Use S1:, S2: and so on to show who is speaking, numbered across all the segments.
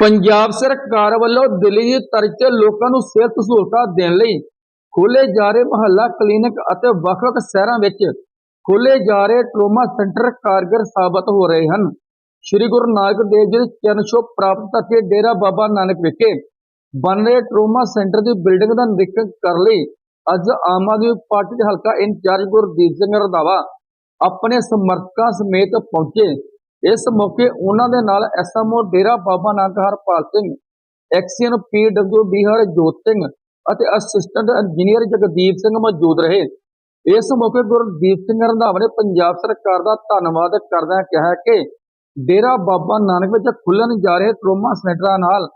S1: ਪੰਜਾਬ ਸਰਕਾਰ ਵੱਲੋਂ ਦਿੱਲੀ ਦੀ ਤਰਜ਼ ਤੇ ਲੋਕਾਂ ਨੂੰ ਸਿਹਤ ਸਹੂਲਤਾਂ ਦੇਣ ਲਈ ਖੋਲੇ ਜਾ ਰਹੇ ਮੁਹੱਲਾ ਕਲੀਨਿਕ ਅਤੇ ਵੱਖ-ਵੱਖ ਸ਼ਹਿਰਾਂ ਵਿੱਚ ਖੋਲੇ ਜਾ ਰਹੇ ਟਰੋਮਾ ਸੈਂਟਰ ਕਾਰਗਰ ਸਾਬਤ ਹੋ ਰਹੇ ਹਨ। ਸ੍ਰੀ ਗੁਰੂ ਨਾਨਕ ਦੇਵ ਜੀ ਦੇ ਚਰਨ ਛੋਹ ਪ੍ਰਾਪਤ ਕਰਕੇ ਡੇਰਾ ਬਾਬਾ ਨਾਨਕ ਵਿਖੇ ਬਣ ਰਹੇ ਟਰੋਮਾ ਸੈਂਟਰ ਦੀ ਬਿਲਡਿੰਗ ਦਾ ਨਿਰੀਖਣ ਕਰਨ ਲਈ ਅੱਜ ਆਮ ਆਦਮੀ ਪਾਰਟੀ ਦੇ ਹਲਕਾ ਇੰਚਾਰਜ ਗੁਰਦੀਪ ਸਿੰਘ ਰੰਧਾਵਾ ਆਪਣੇ ਸਮਰਥਕਾਂ ਸਮੇਤ ਪਹੁੰਚੇ। ਇਸ ਮੌਕੇ ਉਹਨਾਂ ਦੇ ਨਾਲ SMO Dera Baba Nanak Harpal Singh, XEN PW Bihar Jot Singh ਅਤੇ ਅਸਿਸਟੈਂਟ ਇੰਜੀਨੀਅਰ ਜਗਦੀਪ ਸਿੰਘ ਮੌਜੂਦ ਰਹੇ। ਇਸ ਮੌਕੇ ਗੁਰਦੀਪ ਸਿੰਘ ਰੰਧਾਵਾ ਨੇ ਪੰਜਾਬ ਸਰਕਾਰ ਦਾ ਧੰਨਵਾਦ ਕਰਦਿਆਂ ਕਿਹਾ ਕਿ ਡੇਰਾ ਬਾਬਾ ਨਾਨਕ ਵਿੱਚ ਖੁੱਲਣ ਜਾ ਰਹੇ ਟਰੋਮਾ ਸੈਂਟਰਾਂ ਨਾਲ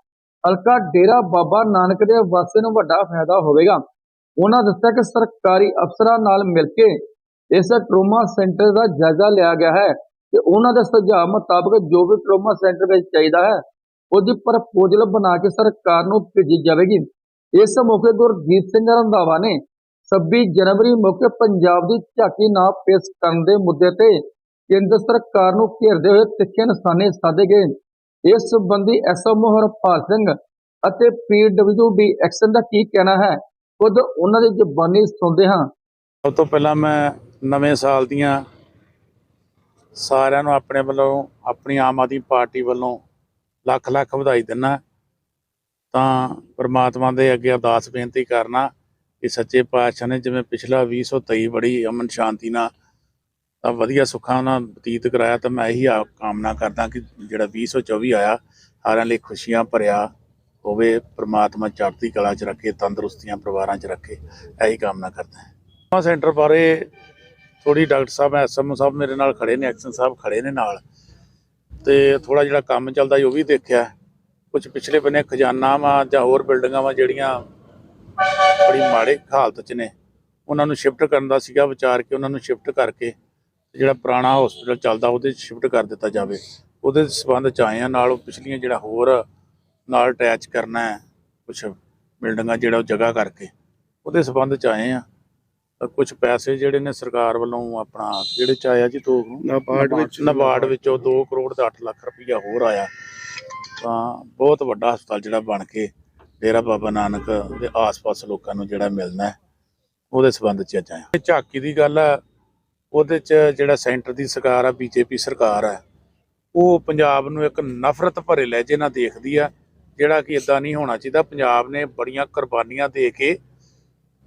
S1: ਹਲਕਾ ਡੇਰਾ ਬਾਬਾ ਨਾਨਕ ਦੇ ਵਾਸੀਆਂ ਨੂੰ ਵੱਡਾ ਫਾਇਦਾ ਹੋਵੇਗਾ। ਉਹਨਾਂ ਦੱਸਿਆ ਕਿ ਸਰਕਾਰੀ ਅਫਸਰਾਂ ਨਾਲ ਮਿਲ ਕੇ ਇਸ ਟਰੋਮਾ ਸੈਂਟਰ ਦਾ ਜਾਇਜ਼ਾ ਲਿਆ ਗਿਆ ਹੈ। ਤੇ ਉਹਨਾਂ ਦੇ ਸੁਝਾਅ ਮੁਤਾਬਕ ਜੋ ਵੀ ਟਰੋਮਾ ਸੈਂਟਰ ਵਿੱਚ ਚਾਹੀਦਾ ਹੈ, ਉਹਦੀ ਪ੍ਰਪੋਜ਼ਲ ਬਣਾ ਕੇ ਸਰਕਾਰ ਨੂੰ ਭੇਜੀ ਜਾਵੇਗੀ। ਇਸ ਮੌਕੇ ਗੁਰਜੀਤ ਸਿੰਘ ਰੰਧਾਵਾ ਨੇ 26 ਜਨਵਰੀ ਮੌਕੇ ਪੰਜਾਬ ਦੀ ਝਾਕੀ ਨਾ ਪੇਸ਼ ਕਰਨ ਦੇ ਮੁੱਦੇ ਤੇ ਕੇਂਦਰ ਸਰਕਾਰ ਨੂੰ ਘੇਰਦੇ ਹੋਏ ਤਿੱਖੇ ਨਿਸ਼ਾਨੇ ਸਾਧੇ ਗਏ। ਇਸ ਸੰਬੰਧੀ ਐਸਐਮਓ ਹਰਪਾਲ ਸਿੰਘ ਅਤੇ ਪੀਡਬਲਿਊਡੀ ਐਕਸ਼ਨ ਦਾ ਕੀ ਕਹਿਣਾ ਹੈ, ਖੁਦ ਉਹਨਾਂ ਦੀ ਜ਼ੁਬਾਨੀ ਸੁਣਦੇ ਹਾਂ।
S2: ਸਭ ਤੋਂ ਪਹਿਲਾਂ ਮੈਂ ਨਵੇਂ ਸਾਲ ਦੀਆਂ ਸਾਰਿਆਂ ਨੂੰ ਆਪਣੇ ਵੱਲੋਂ, ਆਪਣੀ ਆਮ ਆਦਮੀ ਪਾਰਟੀ ਵੱਲੋਂ ਲੱਖ ਲੱਖ ਵਧਾਈ ਦਿੰਨਾ ਤਾਂ ਪ੍ਰਮਾਤਮਾ ਦੇ ਅੱਗੇ ਅਰਦਾਸ ਬੇਨਤੀ ਕਰਨਾ ਕਿ ਸੱਚੇ ਪਾਤਸ਼ਾਹ ਨੇ ਜਿਵੇਂ ਪਿਛਲਾ 2023 ਬੜੀ ਅਮਨ ਸ਼ਾਂਤੀ ਨਾਲ ਤਾਂ ਵਧੀਆ ਸੁੱਖਾਂ ਨਾਲ ਬਤੀਤ ਕਰਾਇਆ, ਤਾਂ ਮੈਂ ਇਹੀ ਆ ਕਾਮਨਾ ਕਰਦਾ ਕਿ ਜਿਹੜਾ 2024 ਆਇਆ, ਸਾਰਿਆਂ ਲਈ ਖੁਸ਼ੀਆਂ ਭਰਿਆ ਹੋਵੇ, ਪ੍ਰਮਾਤਮਾ ਚੜ੍ਹਦੀ ਕਲਾ 'ਚ ਰੱਖੇ, ਤੰਦਰੁਸਤੀਆਂ ਪਰਿਵਾਰਾਂ 'ਚ ਰੱਖੇ, ਇਹੀ ਕਾਮਨਾ ਕਰਦਾ ਹਾਂ। ਸੈਂਟਰ ਬਾਰੇ ਥੋੜੀ ਡਾਕਟਰ ਸਾਹਿਬ ਐਸਐਮ ਸਾਹਿਬ ਮੇਰੇ ਨਾਲ ਖੜੇ ਨੇ, ਐਕਸ਼ਨ ਸਾਹਿਬ ਖੜੇ ਨੇ ਨਾਲ। ਤੇ ਥੋੜਾ ਜਿਹੜਾ ਕੰਮ ਚੱਲਦਾ ਸੀ ਉਹ ਵੀ ਦੇਖਿਆ। ਕੁਝ ਪਿਛਲੇ ਬੰਨੇ ਖਜ਼ਾਨਾ ਵਾ ਜਾਂ ਹੋਰ ਬਿਲਡਿੰਗਾਂ ਵਾ ਜਿਹੜੀਆਂ ਬੜੀ ਮਾੜੇ ਹਾਲਤ 'ਚ ਨੇ, ਉਹਨਾਂ ਨੂੰ ਸ਼ਿਫਟ ਕਰਨ ਦਾ ਸੀਗਾ ਵਿਚਾਰ ਕਿ, ਉਹਨਾਂ ਨੂੰ ਸ਼ਿਫਟ ਕਰਕੇ ਤੇ ਜਿਹੜਾ ਪੁਰਾਣਾ ਹਸਪੀਟਲ ਚੱਲਦਾ ਉਹਦੇ 'ਚ ਸ਼ਿਫਟ ਕਰ ਦਿੱਤਾ ਜਾਵੇ। ਉਹਦੇ ਸਬੰਧ 'ਚ ਆਏ ਆ ਨਾਲ ਉਹ ਪਿਛਲੀਆਂ ਜਿਹੜਾ ਹੋਰ ਨਾਲ ਅਟੈਚ ਕਰਨਾ ਹੈ ਕੁਝ ਬਿਲਡਿੰਗਾਂ ਜਿਹੜਾ ਉਹ ਜਗ੍ਹਾ ਕਰਕੇ, ਉਹਦੇ ਸਬੰਧ 'ਚ ਆਏ ਆ। ਕੁਝ ਪੈਸੇ ਜਿਹੜੇ ਨੇ ਸਰਕਾਰ ਵੱਲੋਂ ਆਪਣਾ ਕਿਹੜੇ ਚ ਆਇਆ ਜੀ ਦੋ
S3: ਨਾਬਾਰਡ ਵਿੱਚ
S2: ਨਬਾਰਡ ਵਿੱਚੋਂ 2 ਕਰੋੜ ਤੇ 8 ਲੱਖ ਰੁਪਈਆ ਹੋਰ ਆਇਆ। ਤਾਂ ਬਹੁਤ ਵੱਡਾ ਹਸਪਤਾਲ ਜਿਹੜਾ ਬਣ ਕੇ ਡੇਰਾ ਬਾਬਾ ਨਾਨਕ ਦੇ ਆਸ-ਪਾਸ ਲੋਕਾਂ ਨੂੰ ਜਿਹੜਾ ਮਿਲਣਾ ਹੈ ਉਹਦੇ ਸਬੰਧ ਚ ਅੱਜ ਆਇਆ। ਝਾਕੀ ਦੀ ਗੱਲ ਹੈ ਉਹਦੇ ਚ ਜਿਹੜਾ ਸੈਂਟਰ ਦੀ ਸਰਕਾਰ ਆ ਬੀਜੇਪੀ ਸਰਕਾਰ ਹੈ ਉਹ ਪੰਜਾਬ ਨੂੰ ਇੱਕ ਨਫ਼ਰਤ ਭਰੇ ਲਹਿਜੇ ਨਾਲ ਦੇਖਦੀ ਆ ਜਿਹੜਾ ਕਿ ਇਦਾਂ ਨਹੀਂ ਹੋਣਾ ਚਾਹੀਦਾ। ਪੰਜਾਬ ਨੇ ਬੜੀਆਂ ਕੁਰਬਾਨੀਆਂ ਦੇ ਕੇ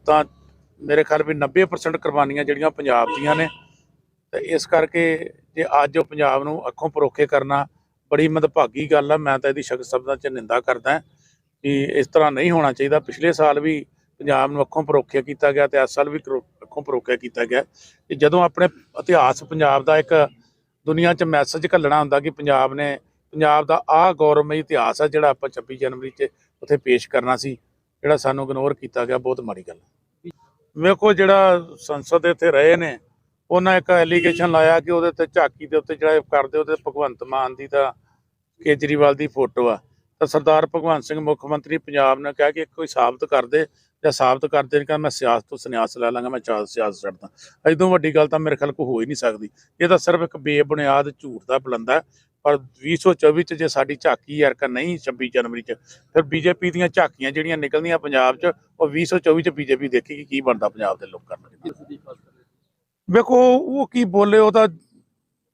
S2: ਤਾਂ ਮੇਰੇ ਖਿਆਲ ਵੀ 90% ਕੁਰਬਾਨੀਆਂ ਜਿਹੜੀਆਂ ਪੰਜਾਬ ਦੀਆਂ ਨੇ। ਤੇ ਇਸ ਕਰਕੇ ਜੇ ਅੱਜ ਉਹ ਪੰਜਾਬ ਨੂੰ ਅੱਖੋਂ ਪਰੋਖੇ ਕਰਨਾ ਬੜੀ ਮਦਭਾਗੀ ਗੱਲ ਆ। ਮੈਂ ਤਾਂ ਇਹਦੀ ਸ਼ਖਸ ਸ਼ਬਦਾਂ 'ਚ ਨਿੰਦਾ ਕਰਦਾ ਕਿ ਇਸ ਤਰ੍ਹਾਂ ਨਹੀਂ ਹੋਣਾ ਚਾਹੀਦਾ। ਪਿਛਲੇ ਸਾਲ ਵੀ ਪੰਜਾਬ ਨੂੰ ਅੱਖੋਂ ਪਰੋਖਿਆ ਕੀਤਾ ਗਿਆ ਤੇ ਇਸ ਸਾਲ ਵੀ ਕਰੋ- ਅੱਖੋਂ ਪਰੋਖਿਆ ਕੀਤਾ ਗਿਆ। ਕਿ ਜਦੋਂ ਆਪਣੇ ਇਤਿਹਾਸ ਪੰਜਾਬ ਦਾ ਇੱਕ ਦੁਨੀਆ 'ਚ ਮੈਸੇਜ ਘੱਲਣਾ ਹੁੰਦਾ ਕਿ ਪੰਜਾਬ ਨੇ ਪੰਜਾਬ ਦਾ ਆਹ ਗੌਰਵਮਈ ਇਤਿਹਾਸ ਆ ਜਿਹੜਾ ਆਪਾਂ 26 ਜਨਵਰੀ 'ਚ ਉੱਥੇ ਪੇਸ਼ ਕਰਨਾ ਸੀ, ਜਿਹੜਾ ਸਾਨੂੰ ਇਗਨੋਰ ਕੀਤਾ ਗਿਆ। ਬਹੁਤ ਮਾੜੀ ਗੱਲ ਹੈ ਵੇਖੋ ਜਿਹੜਾ ਸੰਸਦ ਇੱਥੇ ਰਹੇ ਨੇ, ਉਹਨਾਂ ਇੱਕ ਐਲੀਗੇਸ਼ਨ ਲਾਇਆ ਕਿ ਉਹਦੇ ਤੇ ਝਾਕੀ ਦੇ ਉੱਤੇ ਜਿਹੜਾ ਕਰਦੇ, ਉਹਦੇ ਭਗਵੰਤ ਮਾਨ ਦੀ ਤਾਂ ਕੇਜਰੀਵਾਲ ਦੀ ਫੋਟੋ ਆ। ਤਾਂ ਸਰਦਾਰ ਭਗਵੰਤ ਸਿੰਘ ਮੁੱਖ ਮੰਤਰੀ ਪੰਜਾਬ ਨੇ ਕਿਹਾ ਕਿ ਕੋਈ ਸਾਬਤ ਕਰ ਦੇ ਜਾਂ ਸਾਬਤ ਕਰ ਦੇ ਕਿ ਮੈਂ ਸਿਆਸਤ ਤੋਂ ਸੰਨਿਆਸ ਲੈ ਲਾਂਗਾ, ਮੈਂ ਚਾਲ ਸਿਆਸਤ ਛੱਡਦਾ। ਐਦੋਂ ਵੱਡੀ ਗੱਲ ਤਾਂ ਮੇਰੇ ਖਿਆਲ ਕੋ ਹੋ ਹੀ ਨਹੀਂ ਸਕਦੀ। ਇਹ ਤਾਂ ਸਿਰਫ ਇੱਕ ਬੇਬੁਨਿਆਦ ਝੂਠ ਦਾ ਬਲੰਦਾ ਪਰ 2024 ਚ ਜੇ ਸਾਡੀ ਝਾਕੀ ਯਾਰ ਕਾ ਨਹੀਂ 26 ਜਨਵਰੀ ਚ ਫਿਰ ਬੀਜੇਪੀ ਦੀਆਂ ਝਾਕੀਆਂ ਜਿਹੜੀਆਂ ਨਿਕਲਦੀਆਂ ਪੰਜਾਬ ਚ ਉਹ 2024 ਚ ਬੀਜੇਪੀ ਦੇਖੇਗੀ ਕੀ ਬਣਦਾ ਪੰਜਾਬ ਦੇ ਲੋਕਾਂ ਨਾਲ। ਵੇਖੋ ਉਹ ਕੀ ਬੋਲੇ ਉਹ ਤਾਂ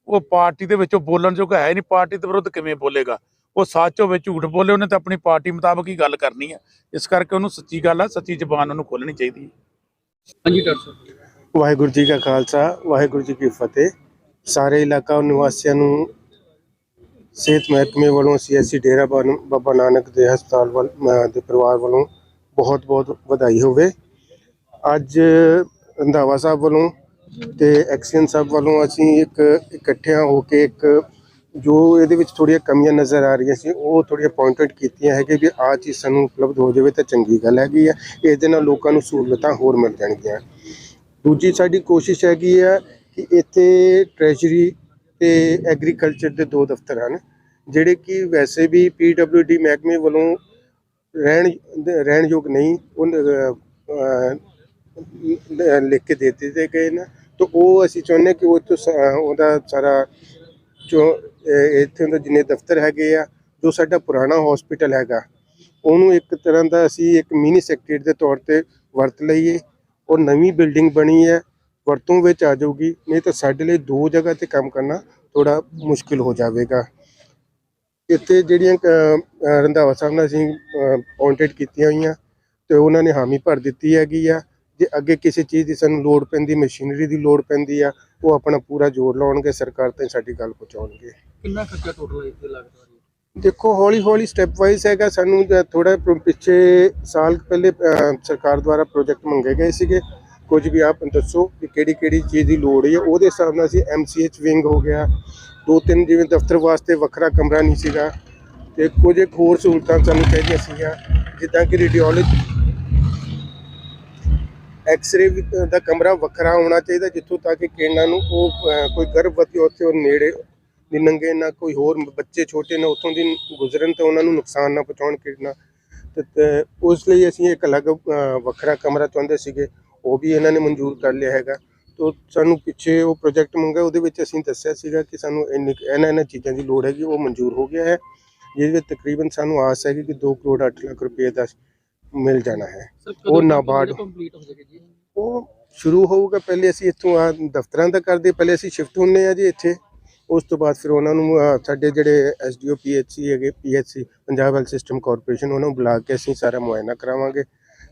S2: ਉਹ ਪਾਰਟੀ ਦੇ ਵਿੱਚੋਂ ਬੋਲਣ ਜੋਗਾ ਹੈ ਨਹੀਂ ਪਾਰਟੀ ਦੇ ਵਿਰੁੱਧ ਕਿਵੇਂ ਬੋਲੇਗਾ? ਉਹ ਸੱਚ ਹੋਵੇ ਝੂਠ ਬੋਲੇ ਉਹਨੇ ਤਾਂ ਆਪਣੀ ਪਾਰਟੀ ਮੁਤਾਬਕ ਹੀ ਗੱਲ ਕਰਨੀ ਹੈ। ਇਸ ਕਰਕੇ ਉਹਨੂੰ ਸੱਚੀ ਗੱਲ ਆ ਸੱਚੀ ਜ਼ਬਾਨ ਉਹਨੂੰ ਖੋਲਣੀ ਚਾਹੀਦੀ ਹੈ।
S1: ਹਾਂਜੀ ਡਾਕਟਰ ਸਾਹਿਬ।
S3: ਵਾਹਿਗੁਰੂ ਜੀ ਕਾ ਖਾਲਸਾ ਵਾਹਿਗੁਰੂ ਜੀ ਕੀ ਫਤਿਹ। ਸਾਰੇ ਇਲਾਕਾ ਨਿਵਾਸੀਆਂ ਨੂੰ ਸਿਹਤ ਮਹਿਕਮੇ ਵੱਲੋਂ ਸੀਐਸਸੀ ਡੇਰਾ ਬਾਨ- ਬਾਬਾ ਨਾਨਕ ਦੇ ਹਸਪਤਾਲ ਵੱਲ, ਅਹ, ਦੇ ਪਰਿਵਾਰ ਵੱਲੋਂ ਬਹੁਤ ਬਹੁਤ ਵਧਾਈ ਹੋਵੇ। ਅੱਜ ਰੰਧਾਵਾ ਸਾਹਿਬ ਵੱਲੋਂ ਤੇ ਐਕਸੀਅਨ ਸਾਹਿਬ ਵੱਲੋਂ ਅਸੀਂ ਇੱਕ ਇਕੱਠਿਆਂ ਹੋ ਕੇ ਇੱਕ ਜੋ ਇਹਦੇ ਵਿੱਚ ਥੋੜੀਆਂ ਕਮੀਆਂ ਨਜ਼ਰ ਆ ਰਹੀਆਂ ਸੀ, ਉਹ ਥੋੜੀਆਂ ਆਊਟ ਕੀਤੀਆਂ ਹੈ ਕਿ ਵੀ ਆਹ ਚੀਜ਼ ਸਾਨੂੰ ਉਪਲਬਧ ਹੋ ਜਾਵੇ ਤਾਂ ਚੰਗੀ ਗੱਲ ਹੈਗੀ ਆ। ਇਸ ਦੇ ਨਾਲ ਲੋਕਾਂ ਨੂੰ ਸਹੂਲਤਾਂ ਹੋਰ ਮਿਲ ਜਾਣਗੀਆਂ। ਦੂਜੀ ਸਾਡੀ ਕੋਸ਼ਿਸ਼ ਹੈਗੀ ਆ ਕਿ ਇੱਥੇ ਟ੍ਰੈਜਰੀ ਤੇ ਐਗਰੀਕਲਚਰ ਦੇ ਦੋ ਦਫ਼ਤਰ ਹਨ, ਜਿਹੜੇ ਕਿ ਵੈਸੇ ਵੀ ਪੀਡਬਲਯੂਡੀ ਮਹਿਕਮੇ ਵੱਲੋਂ ਰਹਿਣ ਰਹਿਣ ਯੋਗ ਨਹੀਂ, ਉਹ ਲਿਖ ਕੇ ਦੇ ਦਿੱਤੇ ਗਏ ਨੇ, ਤਾਂ ਉਹ ਅਸੀਂ ਚਾਹੁੰਦੇ ਕਿ ਉਹ ਤੋਂ ਸ- ਉਹਦਾ ਸਾਰਾ ਜੋ ਇੱਥੇ ਦੇ ਜਿੰਨੇ ਦਫ਼ਤਰ ਹੈਗੇ ਆ, ਜੋ ਸਾਡਾ ਪੁਰਾਣਾ ਹਸਪੀਟਲ ਹੈਗਾ, ਉਹਨੂੰ ਇੱਕ ਤਰ੍ਹਾਂ ਦਾ ਅਸੀਂ ਇੱਕ ਮਿਨੀ ਸੈਕਟਰੀ ਦੇ ਤੌਰ ਤੇ ਵਰਤ ਲਈਏ ਔਰ ਨਵੀਂ ਬਿਲਡਿੰਗ ਬਣੀ ਹੈ ਵਰਤੋਂ ਵਿੱਚ ਆ ਜਾਊਗੀ ਨਹੀਂ ਤਾਂ ਸਾਡੇ ਲਈ ਦੋ ਜਗ੍ਹਾ ਤੇ ਕੰਮ ਕਰਨਾ ਥੋੜਾ ਮੁਸ਼ਕਿਲ ਹੋ ਜਾਵੇਗਾ। ਇੱਥੇ ਜਿਹੜੀਆਂ ਰੰਧਾਵਾ ਸਾਹਿਬ ਨਾਲ ਅਸੀਂ ਅਪਾਇੰਟਡ ਕੀਤੀਆਂ ਹੋਈਆਂ ਤੇ ਉਹਨਾਂ ਨੇ ਹਾਮੀ ਭਰ ਦਿੱਤੀ ਹੈਗੀ ਆ। ਜੇ ਅੱਗੇ ਕਿਸੇ ਚੀਜ਼ ਦੀ ਸਾਨੂੰ ਲੋੜ ਪੈਂਦੀ ਮਸ਼ੀਨਰੀ ਦੀ ਲੋੜ ਪੈਂਦੀ ਆ ਉਹ ਆਪਣਾ ਪੂਰਾ ਜ਼ੋਰ ਲਾਉਣਗੇ ਸਰਕਾਰ ਤਾਈਂ ਸਾਡੀ ਗੱਲ ਪਹੁੰਚਾਉਣਗੇ।
S1: ਕਿੰਨਾ ਖਰਚਾ ਟੋਟਲ ਇੱਥੇ ਲੱਗਦਾ
S3: ਦੇਖੋ ਹੌਲੀ ਹੌਲੀ ਸਟੈਪ ਵਾਈਜ਼ ਹੈਗਾ ਸਾਨੂੰ ਥੋੜਾ ਪਿੱਛੇ ਸਾਲ ਪਹਿਲੇ ਸਰਕਾਰ ਦੁਆਰਾ ਪ੍ਰੋਜੈਕਟ ਮੰਗੇ ਗਏ ਸੀਗੇ। ਕੁਝ ਵੀ ਆਪ ਦੱਸੋ ਕਿ ਕਿਹੜੀ ਕਿਹੜੀ ਚੀਜ਼ ਦੀ ਲੋੜ ਹੈ। ਉਹਦੇ ਹਿਸਾਬ ਨਾਲ ਅਸੀਂ ਐਮਸੀਐਚ ਵਿੰਗ ਹੋ ਗਿਆ। ਦੋ ਤਿੰਨ ਜਿਵੇਂ ਦਫ਼ਤਰ ਵਾਸਤੇ ਵੱਖਰਾ ਕਮਰਾ ਨਹੀਂ ਸੀਗਾ ਤੇ ਕੁਝ ਇੱਕ ਹੋਰ ਸਹੂਲਤਾਂ ਸਾਨੂੰ ਚਾਹੀਦੀਆਂ ਸੀਗੀਆਂ, ਜਿੱਦਾਂ ਕਿ ਰੇਡੀਓਲੋਜੀ ਐਕਸ-ਰੇ ਦਾ ਕਮਰਾ ਵੱਖਰਾ ਹੋਣਾ ਚਾਹੀਦਾ ਜਿੱਥੋਂ ਤੱਕ ਕਿ ਕਿਰਨਾਂ ਨੂੰ ਉਹ ਕੋਈ ਗਰਭਵਤੀ ਉੱਥੇ ਉਹ ਨੇੜੇ ਦੀ ਨੰਗੇ, ਨਾ ਕੋਈ ਹੋਰ ਬੱਚੇ ਛੋਟੇ ਨਾ, ਉੱਥੋਂ ਦੀ ਗੁਜ਼ਰਨ ਤੇ ਉਹਨਾਂ ਨੂੰ ਨੁਕਸਾਨ ਨਾ ਪਹੁੰਚਾਉਣ, ਕਿਰਨਾਂ ਤੇ ਉਸ ਲਈ ਅਸੀਂ ਇੱਕ ਅਲੱਗ ਵੱਖਰਾ ਕਮਰਾ ਚਾਹੁੰਦੇ ਸੀਗੇ। ਉਹ ਵੀ ਇਹਨਾਂ ਨੇ ਮਨਜ਼ੂਰ ਕਰ ਲਿਆ ਹੈਗਾ। ਤੋ ਸਾਨੂੰ ਪਿੱਛੇ ਉਹ ਪ੍ਰੋਜੈਕਟ ਮੰਗਾ ਉਹਦੇ ਵਿੱਚ ਅਸੀਂ ਦੱਸਿਆ ਸੀਗਾ ਕਿ ਸਾਨੂੰ ਇਹਨਾਂ ਇਹਨਾਂ ਚੀਜ਼ਾਂ ਦੀ ਲੋੜ ਹੈਗੀ ਉਹ ਮਨਜ਼ੂਰ ਹੋ ਗਿਆ ਹੈ। ਜਿਹਦੇ ਵਿੱਚ ਤਕਰੀਬਨ ਸਾਨੂੰ ਆਸ ਹੈਗੀ ਕਿ 2 ਕਰੋੜ 8 ਲੱਖ ਰੁਪਏ ਦਾ ਮਿਲ ਜਾਣਾ ਹੈ। ਉਹ ਨਾਬਾਰਡ-
S1: ਕੰਪਲੀਟ ਹੋ ਜਾਏਗਾ ਜੀ?
S3: ਉਹ ਸ਼ੁਰੂ ਹੋਊਗਾ ਪਹਿਲੇ ਅਸੀਂ ਇੱਥੋਂ ਆ ਦਫ਼ਤਰਾਂ ਦਾ ਕਰਦੇ ਪਹਿਲੇ ਅਸੀਂ ਸ਼ਿਫਟ ਹੁੰਨੇ ਆ ਜੀ ਇੱਥੇ। ਉਸ ਤੋਂ ਬਾਅਦ ਫਿਰ ਉਹਨਾਂ ਨੂੰ ਸਾਡੇ ਜਿਹੜੇ ਐਸਡੀਓ ਪੀਐਚਸੀ ਹੈਗੇ PHC Punjab health system corporation ਉਹਨਾਂ ਨੂੰ ਬੁਲਾ ਕੇ ਅਸੀਂ ਸਾਰਾ ਮੁਆਇਨਾ ਕਰਾਵਾਂਗੇ।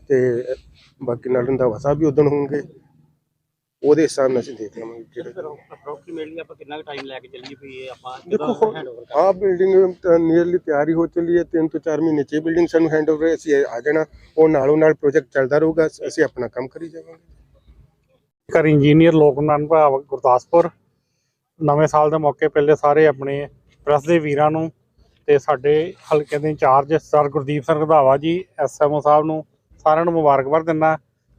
S3: ਤੇ ਬਾਕੀ ਨਾਲ ਰੰਧਾਵਾ ਸਾਹਿਬ ਵੀ ਉਦਣ ਹੋਣਗੇ। ਉਹਦੇ ਹਿਸਾਬ ਨਾਲ ਅਸੀਂ ਦੇਖ ਲਵਾਂਗੇ ਜਿਹੜਾ
S4: ਅਪਰੋਕਸੀਮੇਟਲੀ ਆਪਾਂ ਕਿੰਨਾ ਕੁ ਟਾਈਮ ਲੈ ਕੇ ਚੱਲੀਏ ਵੀ ਇਹ ਆਪਾਂ
S3: ਦੇਖੋ
S4: ਕਰ
S3: ਆ ਬਿਲਡਿੰਗ ਨੀਅਰਲੀ ਤਿਆਰ ਹੀ ਚੱਲੀ ਹੈ। 3 ਤੋਂ 4 ਮਹੀਨੇ ਚ ਬਿਲਡਿੰਗ ਸਾਨੂੰ ਹੈਂਡਓਵਰ ਹੈ ਅਸੀਂ ਆ ਜਾਣਾ। ਉਹ ਨਾਲੋਂ ਨਾਲ ਪ੍ਰੋਜੈਕਟ ਚੱਲਦਾ ਰਹੂਗਾ। ਅਸੀਂ ਆਪਣਾ ਕੰਮ ਕਰੀ ਜਾਵਾਂਗੇ।
S5: ਘਰ ਇੰਜੀਨੀਅਰ ਲੋਕਨਾਨ ਭਾਵ ਗੁਰਦਾਸਪੁਰ। ਨਵੇਂ ਸਾਲ ਦੇ ਮੌਕੇ ਪਹਿਲੇ ਸਾਰੇ ਆਪਣੇ ਪ੍ਰੈਸ ਦੇ ਵੀਰਾਂ ਨੂੰ ਤੇ ਸਾਡੇ ਹਲਕੇ ਦੇ in-charge sir Gurdeep Singh Randhawa ji SMO ਸਾਹਿਬ ਨੂੰ ਸਾਰਿਆਂ ਨੂੰ ਮੁਬਾਰਕਬਾਦ ਦਿੰਦਾ।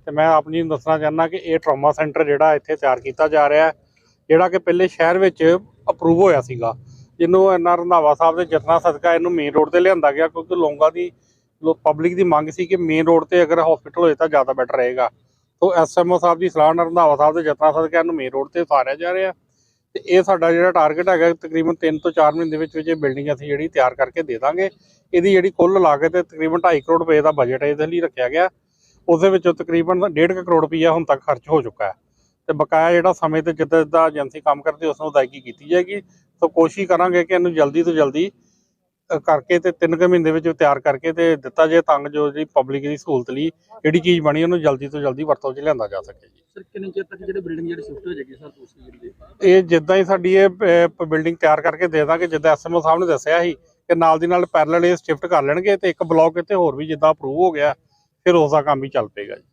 S5: ਤੇ ਮੈਂ ਆਪਣੀ ਨੂੰ ਦੱਸਣਾ ਚਾਹੁੰਦਾ ਕਿ ਇਹ ਟਰਾਮਾ ਸੈਂਟਰ ਜਿਹੜਾ ਇੱਥੇ ਤਿਆਰ ਕੀਤਾ ਜਾ ਰਿਹਾ ਹੈ, ਜਿਹੜਾ ਕਿ ਪਹਿਲੇ ਸ਼ਹਿਰ ਵਿੱਚ ਅਪਰੂਵ ਹੋਇਆ ਸੀਗਾ। ਜਿਹਨੂੰ ਐਨਆਰ ਰੰਧਾਵਾ ਸਾਹਿਬ ਦੇ ਯਤਨਾਂ ਸਦਕਾ ਇਹਨੂੰ ਮੇਨ ਰੋਡ ਤੇ ਲਿਆਂਦਾ ਗਿਆ, ਕਿਉਂਕਿ ਲੋਕਾਂ ਦੀ ਪਬਲਿਕ ਦੀ ਮੰਗ ਸੀ ਕਿ ਮੇਨ ਰੋਡ ਤੇ ਅਗਰ ਹਸਪੀਟਲ ਹੋਏ ਤਾਂ ਜ਼ਿਆਦਾ ਬੈਟਰ ਰਹੇਗਾ। ਤੋ ਐਸਐਮਓ ਸਾਹਿਬ ਦੀ ਸਲਾਹ ਨਾਲ ਰੰਧਾਵਾ ਸਾਹਿਬ ਦੇ ਯਤਨਾਂ ਸਦਕਾ ਇਹਨੂੰ ਮੇਨ ਰੋਡ ਤੇ ਉਤਾਰਿਆ ਜਾ ਰਿਹਾ। ਤੇ ਇਹ ਸਾਡਾ ਜਿਹੜਾ ਟਾਰਗੇਟ ਹੈਗਾ ਤਕਰੀਬਨ 3 ਤੋਂ 4 ਮਹੀਨੇ ਦੇ ਵਿੱਚ ਵਿੱਚ ਇਹ ਬਿਲਡਿੰਗ ਅਸੀਂ ਜਿਹੜੀ ਤਿਆਰ ਕਰਕੇ ਦੇ ਦਾਂਗੇ। ਇਹਦੀ ਜਿਹੜੀ ਕੁੱਲ ਲਾਗਤ ਹੈ ਤਕਰੀਬਨ 2.5 ਕਰੋੜ ਰੁਪਏ ਦਾ ਬਜਟ ਇਹਦੇ ਲਈ ਰੱਖਿਆ ਗਿਆ। ਉਸਦੇ ਵਿੱਚੋਂ ਤਕਰੀਬਨ 1.5 ਕਰੋੜ ਰੁਪਈਆ ਹੁਣ ਤੱਕ ਖਰਚ ਹੋ ਚੁੱਕਾ ਹੈ। ਤੇ ਬਕਾਇਆ ਜਿਹੜਾ ਸਮੇਂ ਤੇ ਜਿੱਦਾਂ ਜਿੱਦਾਂ ਏਜੰਸੀ ਕੰਮ ਕਰਦੀ ਉਸ ਨੂੰ ਅਦਾਇਗੀ ਕੀਤੀ ਜਾਏਗੀ। ਸੋ ਕੋਸ਼ਿਸ਼ ਕਰਾਂਗੇ ਕਿ ਇਹਨੂੰ ਜਲਦੀ ਤੋਂ ਜਲਦੀ ਕਰਕੇ ਤੇ 3 ਕੁ ਮਹੀਨੇ ਵਿੱਚ ਤਿਆਰ ਕਰਕੇ ਤੇ ਦਿੱਤਾ ਜਾਏ ਤਾਂ ਜੋ ਜਿਹੜੀ ਪਬਲਿਕ ਦੀ ਸਹੂਲਤ ਲਈ ਜਿਹੜੀ ਚੀਜ਼ ਬਣੀ ਉਹਨੂੰ ਜਲਦੀ ਤੋਂ ਜਲਦੀ ਵਰਤੋਂ 'ਚ ਲਿਆਂਦਾ ਜਾ ਸਕੇ ਜੀ।
S1: ਸਰ ਕਿੰਨੇ ਚਿਰ ਤੱਕ ਜਿਹੜੇ ਬਿਲਡਿੰਗ ਜਿਹੜੀ ਸ਼ਿਫਟ ਹੋ ਜਾਏਗੀ ਸਰ ਦੂਸਰੀ ਜਿਹੜੀ
S5: ਇਹ ਜਿੱਦਾਂ ਹੀ ਸਾਡੀ ਇਹ ਬਿਲਡਿੰਗ ਤਿਆਰ ਕਰਕੇ ਦੇ ਦਾਂਗੇ ਜਿੱਦਾਂ ਐਸਐਮਓ ਸਾਹਿਬ ਨੇ ਦੱਸਿਆ ਸੀ ਕਿ ਨਾਲ ਦੀ ਨਾਲ ਪੈਰਲਲ ਇਹ ਸ਼ਿਫਟ ਕਰ ਲੈਣਗੇ ਤੇ ਇੱਕ ਬਲਾਕ ਇੱਥੇ ਹੋਰ ਵੀ ਜਿੱਦਾਂ ਅਪਰੂਵ ਹੋ ਗਿਆ ਫਿਰ ਉਸ ਦਾ ਕੰਮ ਵੀ ਚੱਲ ਪਏਗਾ ਜੀ।